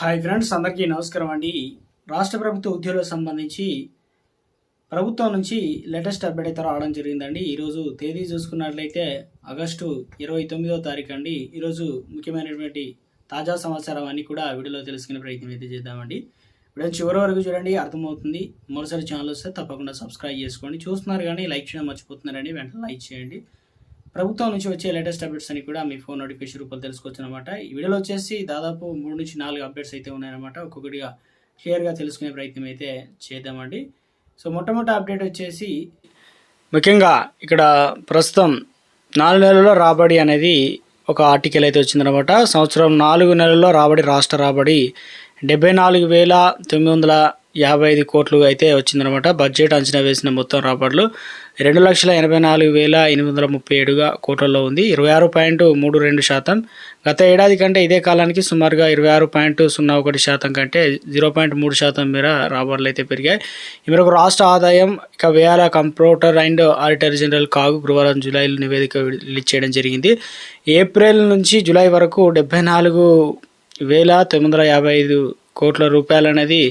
Hi friends అందరికీ నమస్కారం అండి. రాష్ట్ర ప్రభుత్వ ఉద్యోగులకు సంబంధించి ప్రభుత్వం నుంచి లేటెస్ట్ అప్డేట్ అయితే రావడం జరిగిందండి. ఈరోజు తేదీ చూసుకున్నట్లయితే ఆగస్టు ఇరవై తొమ్మిదో తారీఖు అండి. ఈరోజు ముఖ్యమైనటువంటి తాజా సమాచారం అన్ని కూడా వీడియోలో తెలుసుకునే ప్రయత్నం అయితే చేద్దామండి. వీడియో చివరి వరకు చూడండి అర్థమవుతుంది. మరోసారి ఛానల్ వస్తే తప్పకుండా సబ్స్క్రైబ్ చేసుకోండి. చూస్తున్నారు కానీ లైక్ చేయడం మర్చిపోతున్నారండి. వెంటనే లైక్ చేయండి. ప్రభుత్వం నుంచి వచ్చే లేటెస్ట్ అప్డేట్స్ అని కూడా మీ ఫోన్ నోటిఫికేషన్ రూపంలో తెలుసుకోవచ్చు అనమాట ఈ వీడియోలో వచ్చేసి దాదాపు మూడు నుంచి నాలుగు అప్డేట్స్ అయితే ఉన్నాయన్నమాట. ఒక్కొక్కటిగా క్లియర్గా తెలుసుకునే ప్రయత్నం అయితే చేద్దామండి. సో మొట్టమొదటి అప్డేట్ వచ్చేసి ముఖ్యంగా ఇక్కడ ప్రస్తుతం నాలుగు నెలల్లో రాబడి అనేది ఒక ఆర్టికల్ అయితే వచ్చిందనమాట సంవత్సరం నాలుగు నెలల్లో రాబడి రాష్ట్ర రాబడి డెబ్బై నాలుగు వేల తొమ్మిది వందల యాభై ఐదు కోట్లు అయితే వచ్చిందనమాట బడ్జెట్ అంచనా వేసిన మొత్తం రాబడులు రెండు లక్షల ఎనభై నాలుగు వేల ఎనిమిది వందల ముప్పై ఏడుగా కోట్లలో ఉంది. ఇరవై ఆరు పాయింట్ మూడు రెండు శాతం. గత ఏడాది కంటే ఇదే కాలానికి సుమారుగా ఇరవై ఆరు పాయింట్ సున్నా ఒకటి శాతం కంటే జీరో పాయింట్ మూడు శాతం మేర రాబడులు అయితే పెరిగాయి. ఈ మేరకు రాష్ట్ర ఆదాయం ఇక వేల comptroller and auditor general CAG గురువారం జూలైలో నివేదిక రిలీజ్ చేయడం జరిగింది. ఏప్రిల్ నుంచి జూలై వరకు డెబ్బై నాలుగు వేల తొమ్మిది వందల యాభై ఐదు కోట్ల రూపాయలు అనేది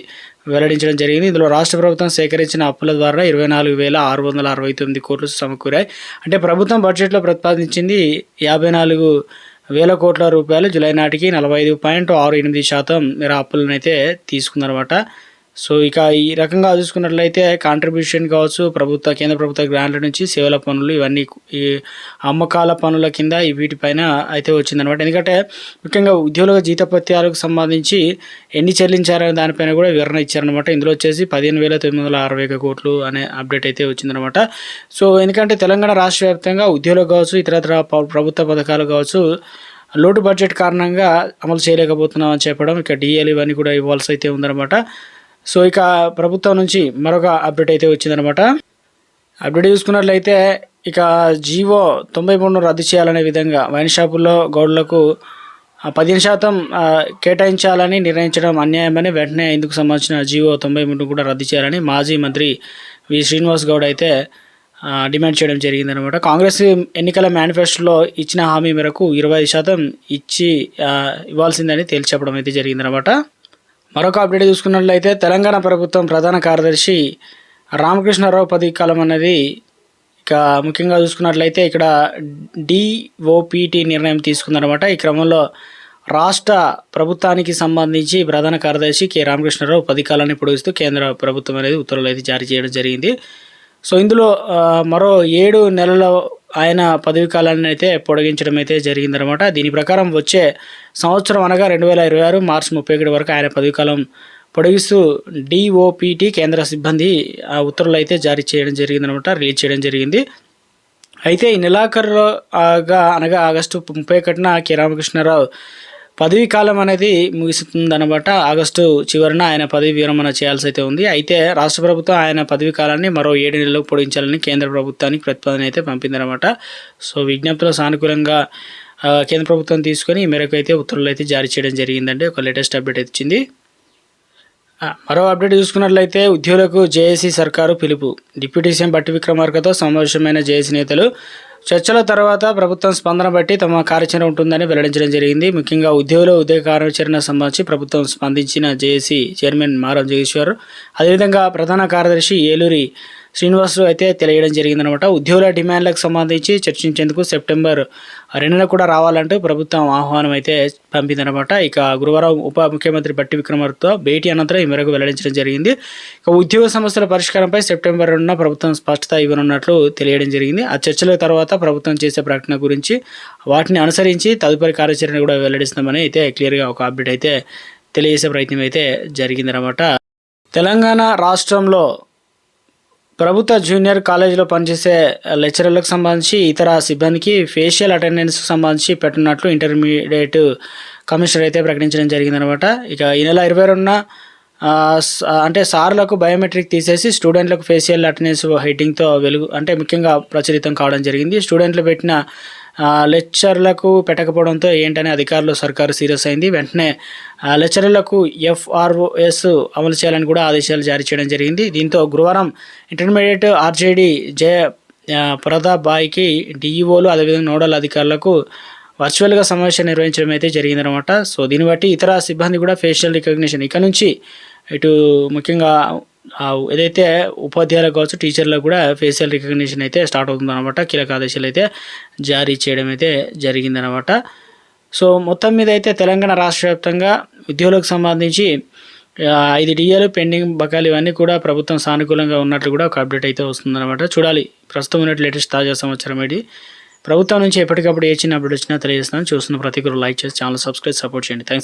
వెల్లడించడం జరిగింది. ఇందులో రాష్ట్ర ప్రభుత్వం సేకరించిన అప్పుల ద్వారా ఇరవై నాలుగు వేల ఆరు వందల అరవై తొమ్మిది కోట్లు సమకూరాయి. అంటే ప్రభుత్వం బడ్జెట్లో ప్రతిపాదించింది యాభై నాలుగు వేల కోట్ల రూపాయలు. జూలై నాటికి నలభై ఐదు పాయింట్ ఆరు ఎనిమిది శాతం మేర అప్పులను అయితే తీసుకుందనమాట సో ఇక ఈ రకంగా చూసుకున్నట్లయితే కాంట్రిబ్యూషన్ కావచ్చు ప్రభుత్వ కేంద్ర ప్రభుత్వ గ్రాంట్ల నుంచి సేవల పనులు ఇవన్నీ ఈ అమ్మకాల పనుల కింద ఈ వీటిపైన అయితే వచ్చిందనమాట ఎందుకంటే ముఖ్యంగా ఉద్యోగుల జీతపత్యాలకు సంబంధించి ఎన్ని చెల్లించారనే దానిపైన కూడా వివరణ ఇచ్చారనమాట ఇందులో వచ్చేసి పదిహేను వేల తొమ్మిది వందల అరవై కోట్లు అనే అప్డేట్ అయితే వచ్చిందనమాట సో ఎందుకంటే తెలంగాణ రాష్ట్ర వ్యాప్తంగా ఉద్యోగులు కావచ్చు ఇతరత్ర ప్రభుత్వ పథకాలు కావచ్చు లోటు బడ్జెట్ కారణంగా అమలు చేయలేకపోతున్నాం అని చెప్పడం ఇక డిఎల్ ఇవన్నీ కూడా ఇవ్వాల్సి అయితే ఉందన్నమాట. సో ఇక ప్రభుత్వం నుంచి మరొక అప్డేట్ అయితే వచ్చిందనమాట అప్డేట్ చూసుకున్నట్లయితే ఇక జీవో తొంభై మూడును రద్దు చేయాలనే విధంగా వైన్ షాపుల్లో గౌడ్లకు పదిహేను శాతం కేటాయించాలని నిర్ణయించడం అన్యాయమని వెంటనే ఇందుకు సంబంధించిన జీవో తొంభై మూడును కూడా రద్దు చేయాలని మాజీ మంత్రి వి. శ్రీనివాస్ గౌడ్ అయితే డిమాండ్ చేయడం జరిగిందనమాట కాంగ్రెస్ ఎన్నికల మేనిఫెస్టోలో ఇచ్చిన హామీ మేరకు ఇరవై శాతం ఇచ్చి ఇవ్వాల్సిందని తేల్చి చెప్పడం అయితే జరిగిందనమాట మరొక అప్డేట్ చూసుకున్నట్లయితే తెలంగాణ ప్రభుత్వం ప్రధాన కార్యదర్శి రామకృష్ణారావు పదవీకాలం అనేది ఇక ముఖ్యంగా చూసుకున్నట్లయితే ఇక్కడ డిఓపిటి నిర్ణయం తీసుకుందనమాట ఈ క్రమంలో రాష్ట్ర ప్రభుత్వానికి సంబంధించి ప్రధాన కార్యదర్శి కె రామకృష్ణారావు పది కాలాన్ని పొడిగిస్తూ కేంద్ర ప్రభుత్వం అనేది ఉత్తర్వులు అయితే జారీ చేయడం జరిగింది. సో ఇందులో మరో ఏడు నెలల ఆయన పదవి కాలాన్ని అయితే పొడిగించడం అయితే జరిగిందనమాట దీని ప్రకారం వచ్చే సంవత్సరం అనగా రెండు వేల ఇరవై ఆరు మార్చి ముప్పై ఒకటి వరకు ఆయన పదవి కాలం పొడిగిస్తూ డిఓపిటి కేంద్ర సిబ్బంది ఆ ఉత్తర్వులు అయితే జారీ చేయడం జరిగిందనమాట రిలీజ్ చేయడం జరిగింది. అయితే ఈ నెలాఖరుగా అనగా ఆగస్టు ముప్పై ఒకటిన కె రామకృష్ణారావు పదవీ కాలం అనేది ముగిస్తుందన్నమాట ఆగస్టు చివరిన ఆయన పదవి విరమణ చేయాల్సి అయితే ఉంది. అయితే రాష్ట్ర ప్రభుత్వం ఆయన పదవీ కాలాన్ని మరో ఏడు నెలలు పొడిగించాలని కేంద్ర ప్రభుత్వానికి ప్రతిపాదన అయితే పంపిందనమాట. సో విజ్ఞప్తిలో సానుకూలంగా కేంద్ర ప్రభుత్వం తీసుకొని ఈ మేరకు అయితే ఉత్తర్వులు అయితే జారీ చేయడం జరిగిందండి. ఒక లేటెస్ట్ అప్డేట్ వచ్చింది మరో అప్డేట్ చూసుకున్నట్లయితే ఉద్యోగులకు జేఏసీ సర్కారు పిలుపు. డిప్యూటీ సీఎం బట్టి విక్రమార్కతో సమావేశమైన జేఏసీ నేతలు చర్చల తర్వాత ప్రభుత్వం స్పందన బట్టి తమ కార్యాచరణ ఉంటుందని వెల్లడించడం జరిగింది. ముఖ్యంగా ఉద్యోగుల ఉద్యోగ కార్యాచరణ సంబంధించి ప్రభుత్వం స్పందించిన జేఏసీ చైర్మన్ మారం జగేశ్వర్ అదేవిధంగా ప్రధాన కార్యదర్శి ఏలూరి శ్రీనివాసులు అయితే తెలియడం జరిగిందనమాట ఉద్యోగుల డిమాండ్లకు సంబంధించి చర్చించేందుకు సెప్టెంబర్ రెండున కూడా రావాలంటూ ప్రభుత్వం ఆహ్వానం అయితే పంపిందనమాట ఇక గురువారం ఉప ముఖ్యమంత్రి బట్టి విక్రమార్తో భేటీ అనంతరం ఈ మేరకు వెల్లడించడం జరిగింది. ఇక ఉద్యోగ సమస్యల పరిష్కారంపై సెప్టెంబర్ రెండున ప్రభుత్వం స్పష్టత ఇవ్వనున్నట్లు తెలియడం జరిగింది. ఆ చర్చల తర్వాత ప్రభుత్వం చేసే ప్రకటన గురించి వాటిని అనుసరించి తదుపరి కార్యాచరణ కూడా వెల్లడిస్తామని అయితే క్లియర్గా ఒక అప్డేట్ అయితే తెలియజేసే ప్రయత్నం అయితే జరిగిందనమాట తెలంగాణ రాష్ట్రంలో ప్రభుత్వ జూనియర్ కాలేజీలో పనిచేసే లెక్చరర్లకు సంబంధించి ఇతర సిబ్బందికి ఫేషియల్ అటెండెన్స్కి సంబంధించి పెట్టినట్లు ఇంటర్మీడియట్ కమిషనర్ అయితే ప్రకటించడం జరిగిందనమాట. ఇక ఈ నెల ఇరవై రెండున అంటే సార్లకు బయోమెట్రిక్ తీసేసి స్టూడెంట్లకు ఫేషియల్ అటెండెన్స్ హైటింగ్తో వెలుగు అంటే ముఖ్యంగా ప్రచురితం కావడం జరిగింది. స్టూడెంట్లు పెట్టిన లెక్చర్లకు పెట్టకపోవడంతో ఏంటనే అధికారులు సర్కారు సీరియస్ అయింది. వెంటనే లెక్చరర్లకు ఎఫ్ఆర్ఓఎస్ అమలు చేయాలని కూడా ఆదేశాలు జారీ చేయడం జరిగింది. దీంతో గురువారం ఇంటర్మీడియట్ ఆర్జేడి జయ ఆ, ప్రతాప్ బాయ్కి డిఈఓలు అదేవిధంగా నోడల్ అధికారులకు వర్చువల్గా సమావేశం నిర్వహించడం అయితే జరిగిందనమాట సో దీన్ని బట్టి ఇతర సిబ్బంది కూడా ఫేషియల్ రికగ్నిషన్. ఇక నుంచి ఇటు ముఖ్యంగా ఏదైతే ఉపాధ్యాయులకు కావచ్చు టీచర్లకు కూడా ఫేషియల్ రికగ్నిషన్ అయితే స్టార్ట్ అవుతుందన్నమాట. కీలక ఆదేశాలు అయితే జారీ చేయడం అయితే జరిగిందనమాట సో మొత్తం మీద అయితే తెలంగాణ రాష్ట్ర వ్యాప్తంగా ఉద్యోగులకు సంబంధించి ఐదు డిఏలు పెండింగ్ బకాయిలు ఇవన్నీ కూడా ప్రభుత్వం సానుకూలంగా ఉన్నట్లు కూడా ఒక అప్డేట్ అయితే వస్తుందన్నమాట. చూడాలి. ప్రస్తుతం ఉన్నట్టు లేటెస్ట్ తాజా సమాచారం ఏంటి? ప్రభుత్వం నుంచి ఎప్పటికప్పుడు ఏ చిన్న అప్డేట్ వచ్చినా తెలియజేస్తున్నాను. చూస్తున్న ప్రతి ఒక్కరు లైక్ చేసి ఛానల్ సబ్స్క్రైబ్ సపోర్ట్ చేయండి. థ్యాంక్స్